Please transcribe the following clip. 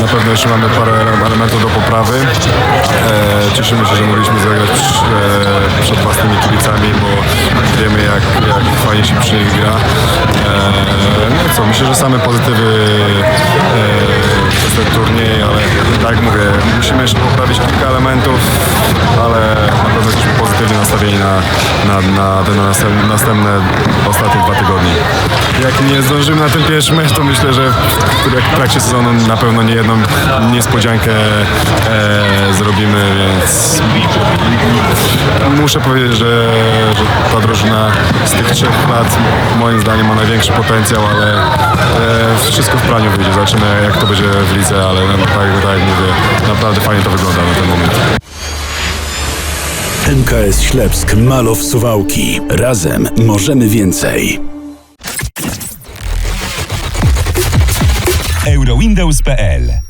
Na pewno jeszcze mamy parę elementów do poprawy. E, cieszymy się, że mogliśmy zagrać e, przed własnymi kibicami, bo wiemy jak, jak fajnie się przy nich gra. E, no co, myślę, że same pozytywy e, przez ten turniej, ale tak mówię, musimy jeszcze poprawić kilka elementów, ale pozytywnie nastawieni na, na, na te następne, następne ostatnie dwa tygodnie. Jak nie zdążymy na ten pierwszy mecz, to myślę, że w, trakcie sezonu na pewno nie jedną niespodziankę e, zrobimy, więc muszę powiedzieć, że, że ta drużyna z tych trzech lat moim zdaniem ma największy potencjał, ale e, wszystko w praniu wyjdzie. Zobaczymy jak to będzie w lidze, ale no, tak, tak jak mówię, naprawdę fajnie to wygląda moment. MKS Ślepsk Malow Suwałki. Razem możemy więcej. eurowindows.pl